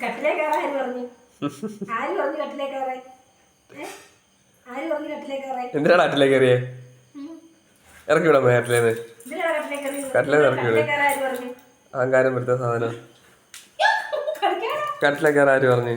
കട്ടിലേ കയറാൻ പറഞ്ഞു? ആര് പറഞ്ഞു കട്ടിലേ കയറാൻ? ആര് പറഞ്ഞു കട്ടിലേ കയറാൻ? എന്തിനാണ് കട്ടിലേ കയറിയേ? ഇറക്കി വിടാൻ പോയി ആറ്റിലേന്ന് കട്ടിലേ കയറിയത്? കട്ടിലേന്ന് ഇറക്കി വിട്. അഹങ്കാരം വരുത്ത സാധനം. കട്ടിലേ കട്ടിലേക്ക് കയറാൻ ആര് പറഞ്ഞു.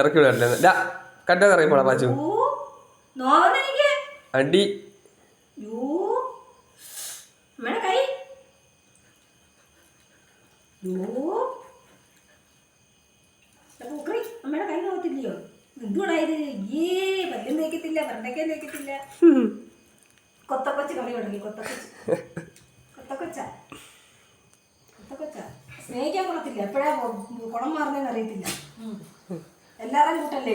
ഇറക്കി വിടാൻ ആറ്റിലേന്ന് കട്ടിലേക്ക് ഇറങ്ങി പോടാ പാച്ചു. നോവെന്നെനിക്ക് അടി. യോ അമ്മയുടെ കൈ. യോ പൂക്കറി അമ്മയുടെ കൈ നോക്കത്തില്ലയോ എന്തുകൂടാ ഇത് ഏ പല്ലും തേക്കത്തില്ല പണ്ടൊക്കെ തേക്കത്തില്ല. കൊത്തക്കൊച്ച് കളി തുടങ്ങി കൊത്തക്കൊച്ച്. കൊത്തക്കൊച്ച. കൊത്തക്കൊച്ച. സ്നേഹിക്കാൻ കൊള്ളത്തില്ല. എപ്പോഴാ കുളം മാറുന്നതെന്ന് അറിയത്തില്ല. എല്ലാവരും കൂട്ടല്ലേ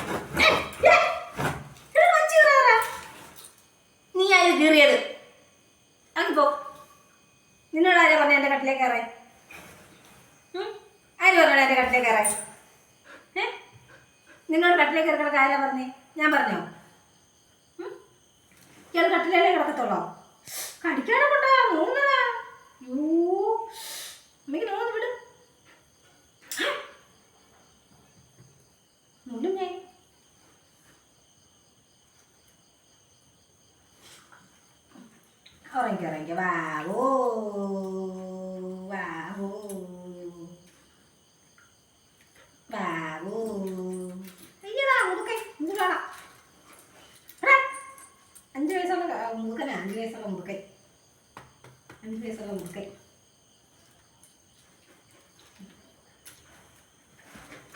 കീറിയത്. അങ്ങിപ്പോ നിന്നോട് ആരാ പറഞ്ഞ എന്റെ കട്ടിലേക്ക് കയറാൻ? ആര് പറഞ്ഞോടാ എന്റെ കട്ടിലേക്ക് കയറാൻ? നിന്നോട് കട്ടിലേക്ക് കിടക്കണ ആരാ പറഞ്ഞേ? ഞാൻ പറഞ്ഞോ? ഇയാൾ കട്ടിലല്ലേ കിടക്കത്തുള്ളോ? കടിക്കാതെ കൊണ്ടാ മൂന്നടാ യോ അമ്മയ്ക്ക് നോന്ന് വിട് മുള്ളും ഞാൻ ഉറങ്ങിക്കോ ഉറങ്ങിക്കോ വാവോ വാവോ വാവോ അയ്യടാ മുതുക്കൈ മുതുകാടാ അഞ്ച് വയസ്സുള്ള മുതുക്കനാ അഞ്ച് വയസ്സുള്ള മുതുക്കൈ അഞ്ച് വയസ്സുള്ള മുതുക്കൈ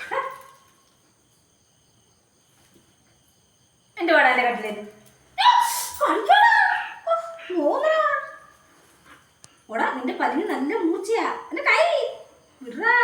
എടാ. എന്റെ പാടാ എന്റെ കട്ടിലേക്ക്. അതിന് നല്ല മൂച്ചയാ. എന്റെ കൈ വിടാ